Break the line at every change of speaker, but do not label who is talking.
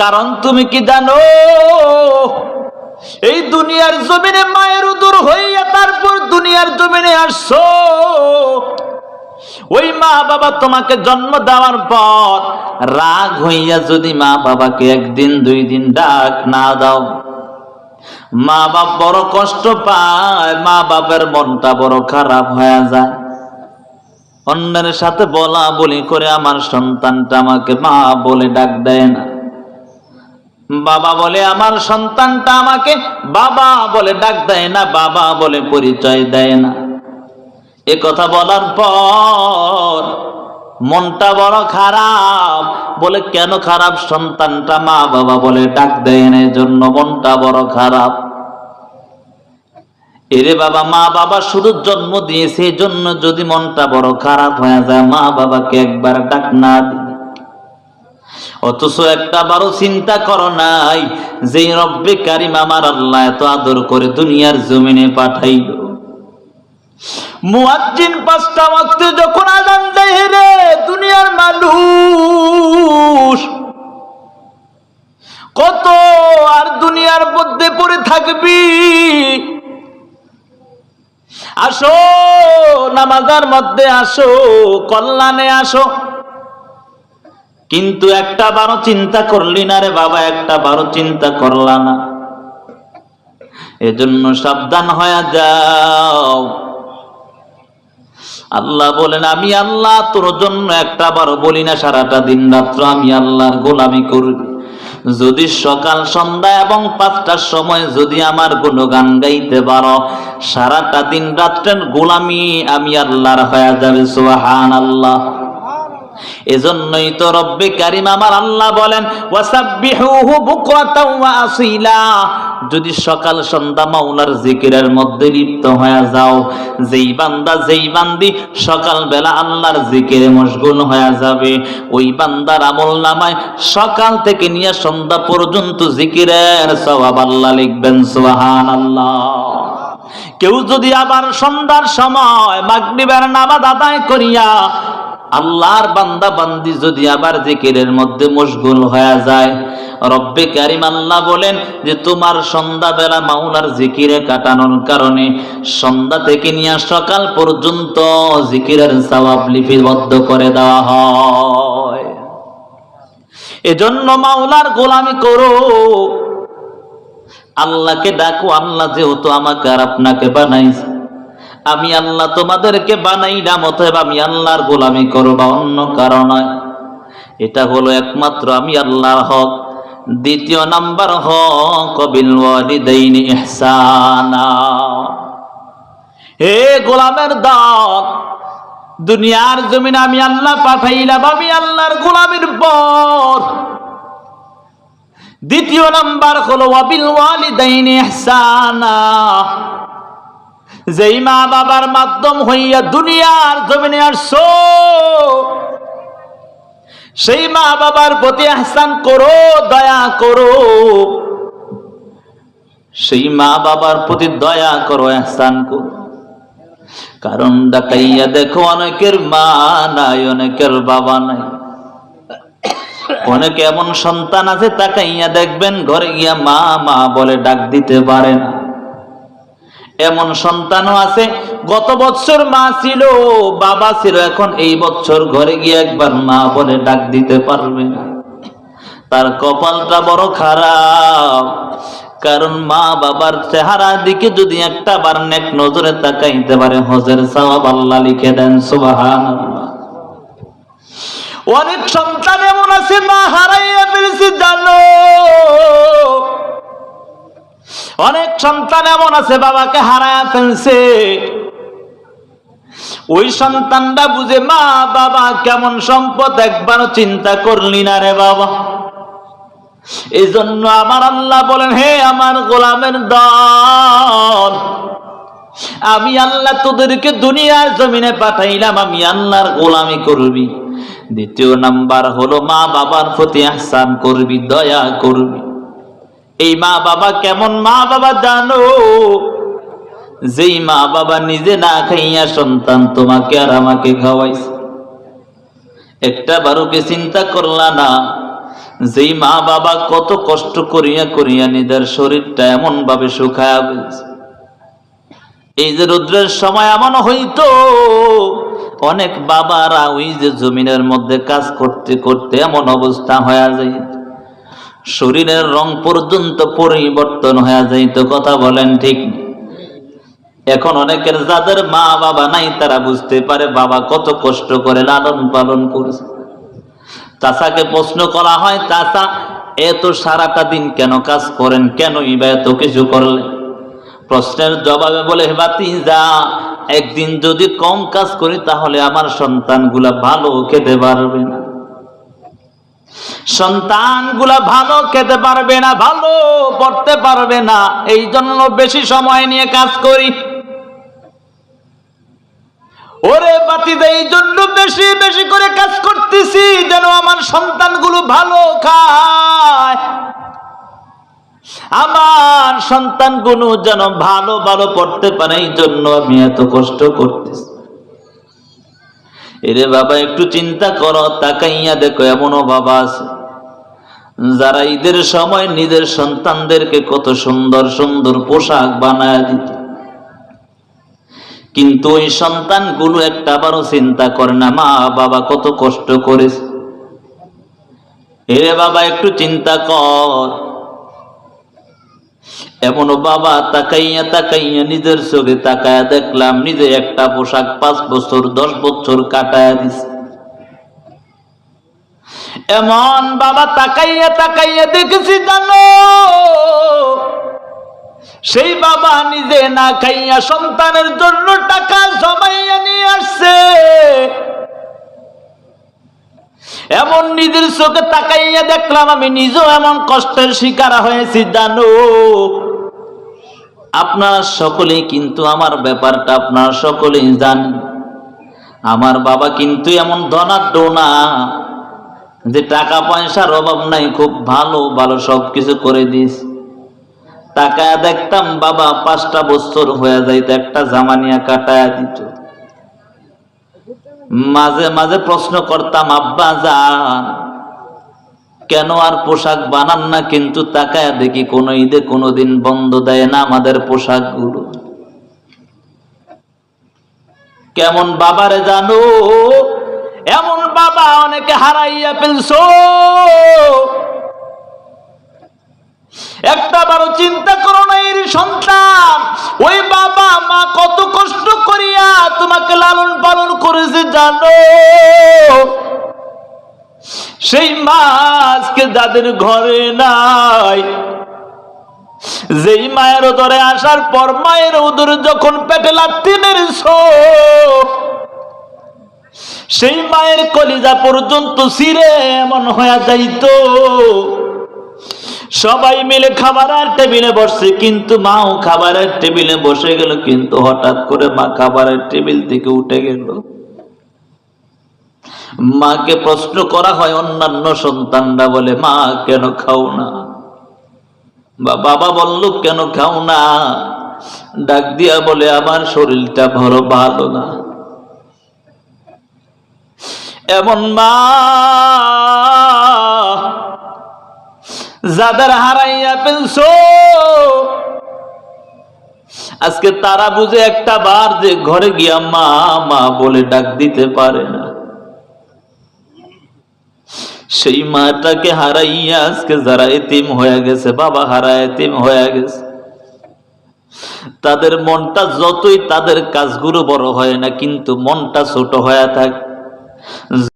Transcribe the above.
কারণ তুমি কি জানো? এই দুনিয়ার জমিনে মায়ের উদর হইয়া তারপর দুনিয়ার জমিনে আসছো। ওই মা বাবা তোমাকে জন্ম দেওয়ার পর রাগ হইয়া যদি মা বাবাকে একদিন, দুই দিন ডাক না দাও। মা বাপ বড় কষ্ট পায়, মা বাপের মনটা বড় খারাপ হয়ে যায়। অন্যের সাথে বলা বলি করে আমার সন্তানটা আমাকে মা বলে ডাক দেয় না। বাবা বলে, আমার সন্তানটা আমাকে বাবা বলে ডাক দেয় না, বাবা বলে পরিচয় দেয় না। এ কথা বলার পর মনটা বড় খারাপ। বলে, কেন খারাপ? সন্তানটা মা বাবা বলে ডাক দেয় না জন্য মনটা বড় খারাপ। এরে বাবা, মা বাবা শুধু জন্ম দিয়েছে জন্য যদি মনটা বড় খারাপ হয়ে যায়, মা বাবাকে একবার ডাক না দিই। অথচ একটা বারো চিন্তা করো নাই যে রব্বে কারিম আমার আল্লাহ এত আদর করে দুনিয়ার জমিনে পাঠাইল। পাঁচটা যখন রে, দুনিয়ার মানুষ কত আর দুনিয়ার মধ্যে পড়ে থাকবি? আসো, নামাজার মধ্যে আসো, কল্যাণে আসো। কিন্তু একটা বারো চিন্তা করলি না রে বাবা, একটা বারো চিন্তা করলা না। এজন্য সাবধান হয়ে যাও। আল্লাহ বলেন, আমি আল্লাহ তোর জন্য একটা বারো বলি না, সারাটা দিন রাত্র আমি আল্লাহর গোলামি করবি যদি সকাল, সন্ধ্যা এবং পাঁচটার সময় যদি আমার কোনো গান গাইতে পারো, সারাটা দিন রাত্রের গোলামি আমি আল্লাহর হয়ে যাবে সুহান আল্লাহ এজন্যই তো রব্বে কারিম আমার আল্লাহ বলেন যদি সকাল সন্ধ্যা মাওলার জিকিরের মধ্যে লিপ্ত হয়ে যাও, যেই বান্দা যেই বান্দি সকাল বেলা আল্লাহর জিকিরে মশগুল হয়ে যাবে, ওই বান্দার আমল নামায় সকাল থেকে নিয়ে সন্ধ্যা পর্যন্ত জিকিরের সওয়াব আল্লাহ লিখবেন, সুবহানাল্লাহ। কেউ যদি আবার সন্ধ্যার সময় মাগরিবের নামাজ আদায় করিয়া আল্লাহর বান্দা বান্দি যদি আবার জিকিরের মধ্যে মশগুল হয়ে যায়, রব্বে কারিম আল্লাহ বলেন যে তোমার সন্ধ্যা বেলা মাওলার জিকিরে কাটানোর কারণে সন্ধ্যা থেকে নিয়ে সকাল পর্যন্ত জিকিরের সওয়াব লিপিবদ্ধ করে দেওয়া হয়। এজন্য মাওলার গোলামি করো। আল্লাহকে ডাকো, আল্লাহ যেহেতু আমাকে আর আপনাকে বানাইছে আমি আল্লাহ তোমাদেরকে বানাই নাম অতএব আমি আল্লাহর গোলামি করবা অন্য কারণ। এটা হলো একমাত্র আমি আল্লাহর হক। দ্বিতীয় নাম্বার হক হে গোলামের দল, দুনিয়ার জমিন আমি আল্লাহ পাঠাইলাম, আমি আল্লাহর গোলামের পর দ্বিতীয় নাম্বার হলো ওয়াবিল ওয়ালিদাইনি ইহসানা। যেই মা বাবার মাধ্যম হইয়া দুনিয়ার জমিনে আসছো, সেই মা বাবার প্রতি আহসান করো, দয়া করো। সেই মা বাবার প্রতি দয়া করো, আহসান করো। কারণ ডাকাইয়া দেখো, অনেকের মা নাই, অনেকের বাবা নাই। অনেক এমন সন্তান আছে, তাকাইয়া দেখবেন, ঘরে গিয়া মা মা বলে ডাক দিতে পারে না। এমন সন্তানও আছে। গত বছর মা ছিল, বাবা ছিল, এখন এই বছর ঘরে গিয়ে একবার মা বলে ডাক দিতে পারবে না। তার কপালটা বড় খারাপ, কারণ মা বাবার চেহারা দিকে যদি একটা বার নেক নজরে তাকাইতে পারে, হজের সওয়াব আল্লাহ লিখে দেন, সুবহানাল্লাহ। অনেক সন্তান এমন আছে, মা হারাইয়া ফেলেছে, জানো। অনেক সন্তান এমন আছে, বাবাকে হারায় ফেলছে। ওই সন্তানটা বুঝে, মা, বাবা, কেমন সম্পদ একবার চিন্তা করলি না রে বাবা। এই জন্য আমার আল্লাহ বলেন, হে আমার গোলামের দল, আমি আল্লাহ তোদেরকে দুনিয়ার জমিনে পাঠাইলাম, আমি আল্লাহর গোলামি করবি। দ্বিতীয় নাম্বার হলো, মা, বাবার প্রতি আহসান করবি, দয়া করবি। এই মা বাবা কেমন মা বাবা জানো? যেই মা বাবা নিজে না খাইয়া সন্তান তোমাকে আর আমাকে খাওয়াইছে। একটা বারোকে চিন্তা করলা না, যেই মা বাবা কত কষ্ট করিয়া করিয়া নিজের শরীরটা এমন ভাবে শুকায়া এই যে রুদ্রের সময় এমন হইতো, অনেক বাবারা ওই যে জমিনের মধ্যে কাজ করতে করতে এমন অবস্থা হয়ে যায় শরীরের রং পর্যন্ত পরিবর্তন হয়ে যাইত কথা বলেন ঠিক এখন অনেকের যাদের মা বাবা নাই, তারা বুঝতে পারে বাবা কত কষ্ট করে লালন পালন করেছে। চাচাকে প্রশ্ন করা হয়, চাচা, এত সারাটা দিন কেন কাজ করেন? কেন ইবা এত কিছু করলেন? প্রশ্নের জবাবে বলে বাতি যা একদিন যদি কম কাজ করি, তাহলে আমার সন্তানগুলা ভালো খেতে পারবে না। সন্তানগুলা ভালো খেতে পারবে না, ভালো পড়তে পারবে না এই জন্য বেশি সময় নিয়ে কাজ করি। ওরে বাতিদা এই জন্য বেশি বেশি করে কাজ করতেছি যেন আমার সন্তানগুলো ভালো খায়। আমার সন্তানগুলো যেন ভালো ভালো পড়তে পারে এই জন্য আমি এত কষ্ট করতেছি। এরে বাবা, একটু চিন্তা করো, তাকাইয়া দেখো এমনও বাবা আছে। যারা ঈদের সময় নিজের সন্তানদেরকে কত সুন্দর সুন্দর পোশাক বানায় দিত। কিন্তু ওই সন্তানগুলো একটা বারও চিন্তা করে না, মা, বাবা কত কষ্ট করেছে। এরে বাবা, একটু চিন্তা কর। এমনও বাবা তাকাইয়া তাকাইয়া নিজের চোখে তাকায়া দেখলাম, নিজে একটা পোশাক পাঁচ বছর, দশ বছর কাটায়া দিছে। এমন বাবা তাকাইয়া তাকাইয়া দেখেছি জানো, সেই বাবা নিজে না খাইয়া সন্তানের জন্য টাকা জমাইয়া নিয়ে আসছে। এমন নিজের চোখে তাকাইয়া দেখলাম, আমি নিজেও এমন কষ্টের শিকার হয়েছি জানো। আপনারা সকলেই কিন্তু আমার ব্যাপারটা আপনারা সকলেই জানেন। আমার বাবা কিন্তু এমন ধনাঢ্য না যে টাকা পয়সার অভাব নাই, খুব ভালো ভালো সব কিছু করে দিস টাকা দেখতাম বাবা পাঁচটা বছর হয়ে যাইত একটা জামানিয়া কাটায়া দিত। মাঝে মাঝে প্রশ্ন করতাম, আব্বা, যান। কেন আর পোশাক বানান না? কিন্তু তাকায় দেখি কোন ঈদে কোনোদিন বন্ধ দেয় না আমাদের পোশাকগুলো। কেমন বাবারে জানো? এমন বাবা অনেকে হারাইয়া ফেলছো। একটা বারো চিন্তা করো না, এর সন্তান। ওই বাবা মা কত কষ্ট করিয়া তোমাকে লালন পালন করেছে, জানো? সেই মা আজকে যাদের ঘরে নাই, যেই মায়ের উদরে আসার পর মায়ের উদরে যখন পেটে লাত্তি মেরেছ সেই মায়ের কলিজা পর্যন্ত সিরে এমন হয়ে যাইতো। সবাই মিলে খাবারের টেবিলে বসছে, কিন্তু মাও খাবারের টেবিলে বসে গেল, কিন্তু হঠাৎ করে মা খাবারের টেবিল থেকে উঠে গেল। মাকে প্রশ্ন করা হয়, অন্যান্য সন্তানরা বলে, মা, কেন খাও না? বা বাবা বলল, কেন খাও না? ডাক দিয়া বলে, আমার শরীরটা বড় ভালো না। এমন মা যাদের হারাইয়া ফেলছো, আজকে তারা বুঝে একটা বার যে ঘরে গিয়া মা মা বলে ডাক দিতে পারে না। সেই মাটাকে হারাইয়া আজকে যারা এতিম হয়ে গেছে, বাবা হারা এতিম হয়ে গেছে। তাদের মনটা যতই তাদের কাজগুলো বড় হয় না, কিন্তু মনটা ছোট হয়ে থাকে।